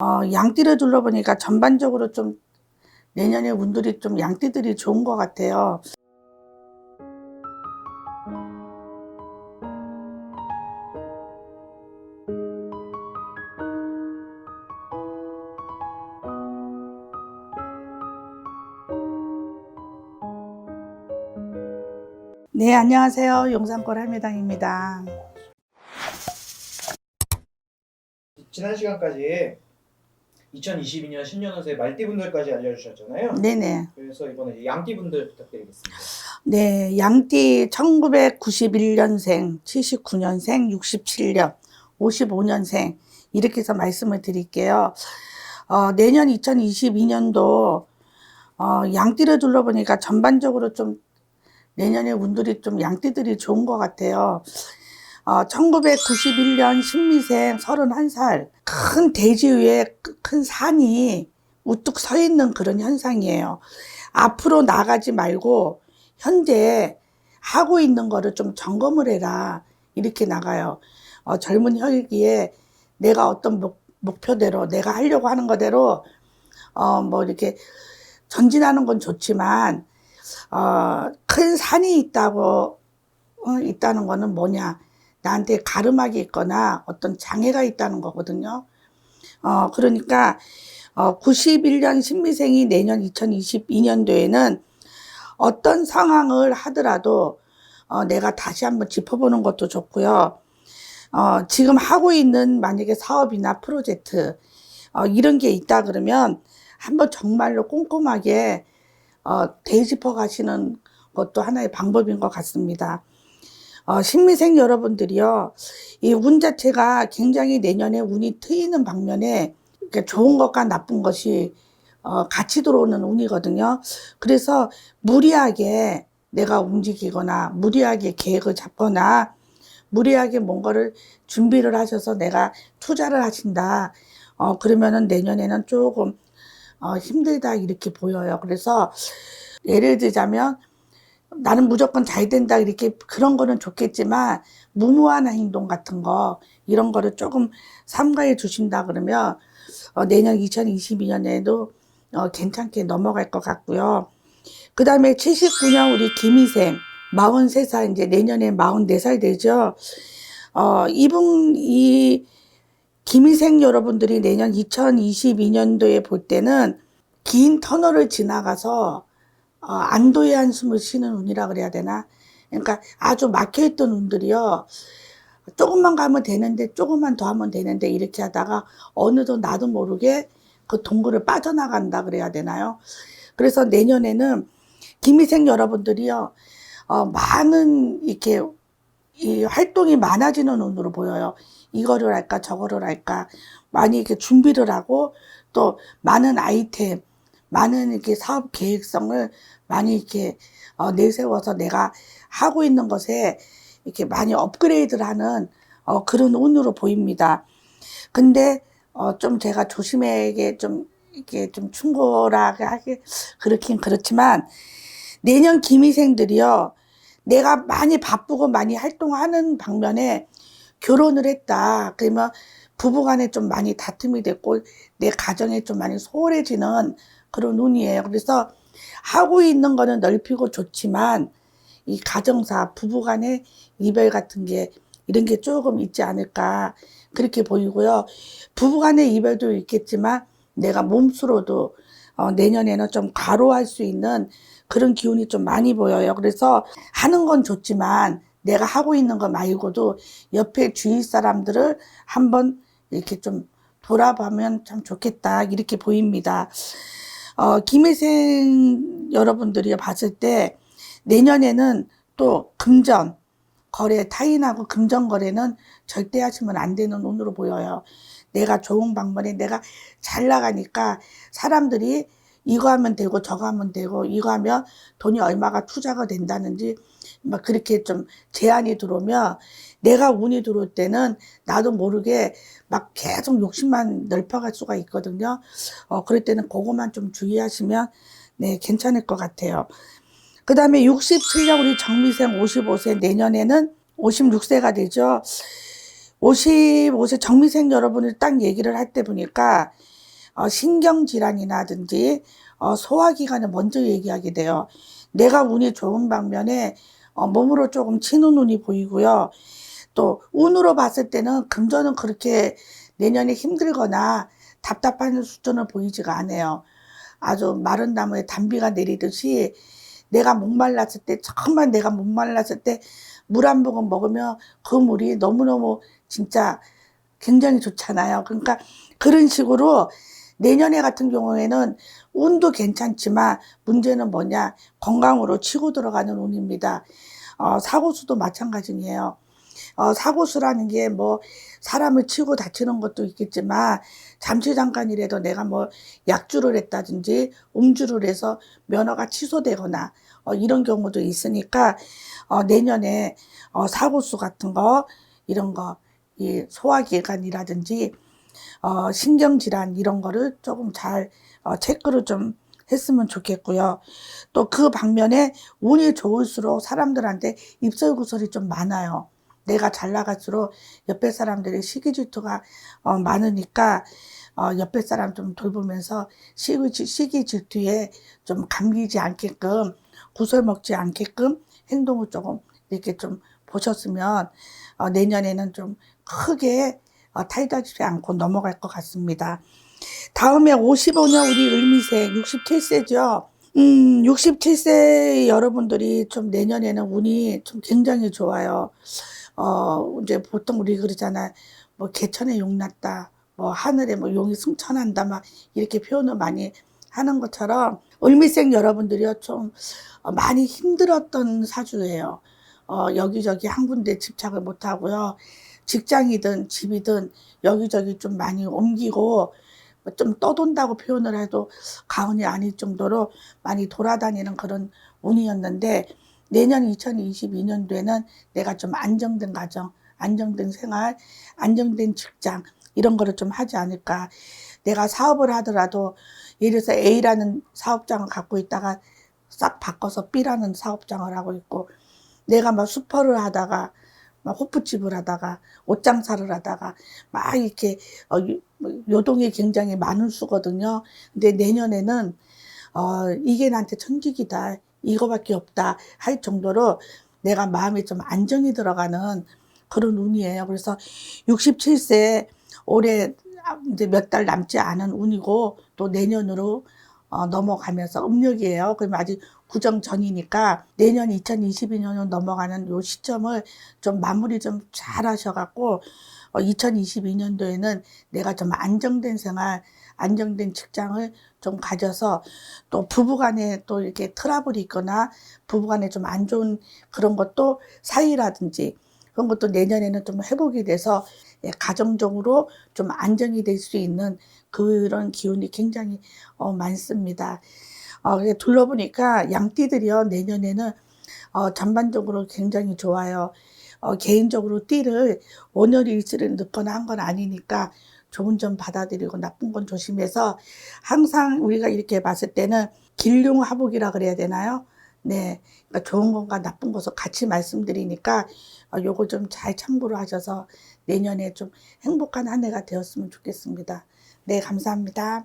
어, 양띠를 둘러보니까 전반적으로 좀 내년에 운들이 좀 양띠들이 좋은 것 같아요. 네, 안녕하세요. 용산골 할매당입니다. 지난 시간까지 2022년 신년운세 말띠분들까지 알려주셨잖아요. 네네. 그래서 이번에 양띠분들 부탁드리겠습니다. 네, 양띠 1991년생, 79년생, 67년, 55년생 이렇게 해서 말씀을 드릴게요. 어, 내년 2022년도 어, 양띠를 둘러보니까 전반적으로 좀 내년에 운들이 좀 양띠들이 좋은 것 같아요. 어, 1991년 신미생 31살 큰 대지 위에 큰 산이 우뚝 서 있는 그런 현상이에요. 앞으로 나가지 말고 현재 하고 있는 거를 좀 점검을 해라. 이렇게 나가요. 어, 젊은 혈기에 내가 어떤 목, 목표대로 내가 하려고 하는 거대로 어, 뭐 이렇게 전진하는 건 좋지만 어, 큰 산이 있다고 어, 있다는 거는 뭐냐? 나한테 가름막이 있거나 어떤 장애가 있다는 거거든요. 어, 그러니까 어, 91년 신미생이 내년 2022년도에는 어떤 상황을 하더라도 어, 내가 다시 한번 짚어보는 것도 좋고요. 어, 지금 하고 있는 만약에 사업이나 프로젝트 어, 이런 게 있다 그러면 한번 정말로 꼼꼼하게 어, 되짚어 가시는 것도 하나의 방법인 것 같습니다. 어, 신미생 여러분들이요, 이운 자체가 굉장히 내년에 운이 트이는 방면에 이렇게 좋은 것과 나쁜 것이 어, 같이 들어오는 운이거든요. 그래서 무리하게 내가 움직이거나 무리하게 계획을 잡거나 무리하게 뭔가를 준비를 하셔서 내가 투자를 하신다. 어, 그러면은 내년에는 조금 어, 힘들다 이렇게 보여요. 그래서 예를 들자면 나는 무조건 잘 된다 이렇게 그런 거는 좋겠지만 무모한 행동 같은 거 이런 거를 조금 삼가해 주신다 그러면 어, 내년 2022년에도 어, 괜찮게 넘어갈 것 같고요. 그 다음에 79년 우리 김희생 43살 이제 내년에 44살 되죠. 어, 이분 이 김희생 여러분들이 내년 2022년도에 볼 때는 긴 터널을 지나가서 어, 안도의 한숨을 쉬는 운이라 그래야 되나? 그러니까 아주 막혀있던 운들이요. 조금만 가면 되는데 조금만 더 하면 되는데 이렇게 하다가 어느덧 나도 모르게 그 동굴을 빠져나간다 그래야 되나요? 그래서 내년에는 김희생 여러분들이요. 어, 많은 이렇게 이 활동이 많아지는 운으로 보여요. 이거를 할까 저거를 할까 많이 이렇게 준비를 하고 또 많은 아이템, 많은 이렇게 사업 계획성을 많이 이렇게 어, 내세워서 내가 하고 있는 것에 이렇게 많이 업그레이드를 하는 어, 그런 운으로 보입니다. 근데 어, 좀 제가 조심하게 좀 이렇게 좀 충고하게 하기 그렇긴 그렇지만 내년 기미생들이요. 내가 많이 바쁘고 많이 활동하는 방면에 결혼을 했다. 그러면 부부간에 좀 많이 다툼이 됐고 내 가정에 좀 많이 소홀해지는 그런 운이에요. 그래서 하고 있는 거는 넓히고 좋지만 이 가정사 부부 간의 이별 같은 게 이런 게 조금 있지 않을까 그렇게 보이고요. 부부 간의 이별도 있겠지만 내가 몸수로도 어, 내년에는 좀 과로할 수 있는 그런 기운이 좀 많이 보여요. 그래서 하는 건 좋지만 내가 하고 있는 거 말고도 옆에 주위 사람들을 한번 이렇게 좀 돌아보면 참 좋겠다 이렇게 보입니다. 어, 김혜생 여러분들이 봤을 때 내년에는 또 금전 거래 타인하고 금전 거래는 절대 하시면 안 되는 운으로 보여요. 내가 좋은 방법에 내가 잘 나가니까 사람들이 이거 하면 되고 저거 하면 되고 이거 하면 돈이 얼마가 투자가 된다는지 막 그렇게 좀 제안이 들어오면 내가 운이 들어올 때는 나도 모르게 막 계속 욕심만 넓혀갈 수가 있거든요. 어, 그럴 때는 그거만 좀 주의하시면 네, 괜찮을 것 같아요. 그 다음에 67년 우리 정미생 55세 내년에는 56세가 되죠. 55세 정미생 여러분을 딱 얘기를 할 때 보니까 어, 신경질환이라든지 어, 소화기관을 먼저 얘기하게 돼요. 내가 운이 좋은 방면에 어, 몸으로 조금 치는 운이 보이고요. 또 운으로 봤을 때는 금전은 그렇게 내년에 힘들거나 답답한 수준을 보이지가 않아요. 아주 마른 나무에 단비가 내리듯이 내가 목말랐을 때 정말 내가 목말랐을 때 물 한 모금 먹으면 그 물이 너무너무 진짜 굉장히 좋잖아요. 그러니까 그런 식으로 내년에 같은 경우에는 운도 괜찮지만 문제는 뭐냐 건강으로 치고 들어가는 운입니다. 어, 사고수도 마찬가지예요. 어, 사고수라는 게 뭐 사람을 치고 다치는 것도 있겠지만 잠시 잠깐이라도 내가 뭐 약주를 했다든지 음주를 해서 면허가 취소되거나 어, 이런 경우도 있으니까 어, 내년에 어, 사고수 같은 거 이런 거 이 소화기관이라든지 어, 신경질환 이런 거를 조금 잘 어, 체크를 좀 했으면 좋겠고요. 또 그 방면에 운이 좋을수록 사람들한테 입설구설이 좀 많아요. 내가 잘 나갈수록 옆에 사람들이 시기 질투가 어, 많으니까 어, 옆에 사람 좀 돌보면서 시기, 질- 시기 질투에 좀 감기지 않게끔 구설 먹지 않게끔 행동을 조금 이렇게 좀 보셨으면 어, 내년에는 좀 크게 어, 타이다지지 않고 넘어갈 것 같습니다. 다음에 55년 우리 을미생 67세죠. 음, 67세 여러분들이 좀 내년에는 운이 좀 굉장히 좋아요. 어, 이제 보통 우리 그러잖아. 뭐 개천에 용 났다. 뭐 하늘에 뭐 용이 승천한다. 막 이렇게 표현을 많이 하는 것처럼 을미생 여러분들이요 좀 어, 많이 힘들었던 사주예요. 어, 여기저기 한 군데 집착을 못 하고요. 직장이든 집이든 여기저기 좀 많이 옮기고 뭐 좀 떠돈다고 표현을 해도 가언이 아닐 정도로 많이 돌아다니는 그런 운이었는데 내년 2022년도에는 내가 좀 안정된 가정, 안정된 생활, 안정된 직장 이런 거를 좀 하지 않을까. 내가 사업을 하더라도 예를 들어서 A라는 사업장을 갖고 있다가 싹 바꿔서 B라는 사업장을 하고 있고 내가 막 슈퍼를 하다가 막 호프집을 하다가 옷장사를 하다가 막 이렇게 어, 요- 요동이 굉장히 많은 수거든요. 근데 내년에는 어, 이게 나한테 천직이다. 이거밖에 없다. 할 정도로 내가 마음에 좀 안정이 들어가는 그런 운이에요. 그래서 67세 올해 이제 몇 달 남지 않은 운이고 또 내년으로 어, 넘어가면서 음력이에요. 그러면 아직 구정 전이니까 내년 2022년으로 넘어가는 요 시점을 좀 마무리 좀 잘 하셔갖고 어, 2022년도에는 내가 좀 안정된 생활, 안정된 직장을 좀 가져서 또 부부간에 또 이렇게 트러블이 있거나 부부간에 좀 안 좋은 그런 것도 사이라든지 그런 것도 내년에는 좀 회복이 돼서 예, 가정적으로 좀 안정이 될 수 있는 그런 기운이 굉장히 어, 많습니다. 어, 둘러보니까 양띠들이요 내년에는 어, 전반적으로 굉장히 좋아요. 어, 개인적으로 띠를 원열일치를 넣거나 한 건 아니니까 좋은 점 받아들이고 나쁜 건 조심해서 항상 우리가 이렇게 봤을 때는 길흉하복이라 그래야 되나요? 네, 그러니까 좋은 것과 나쁜 것을 같이 말씀드리니까 어, 요거 좀 잘 참고로 하셔서 내년에 좀 행복한 한 해가 되었으면 좋겠습니다. 네, 감사합니다.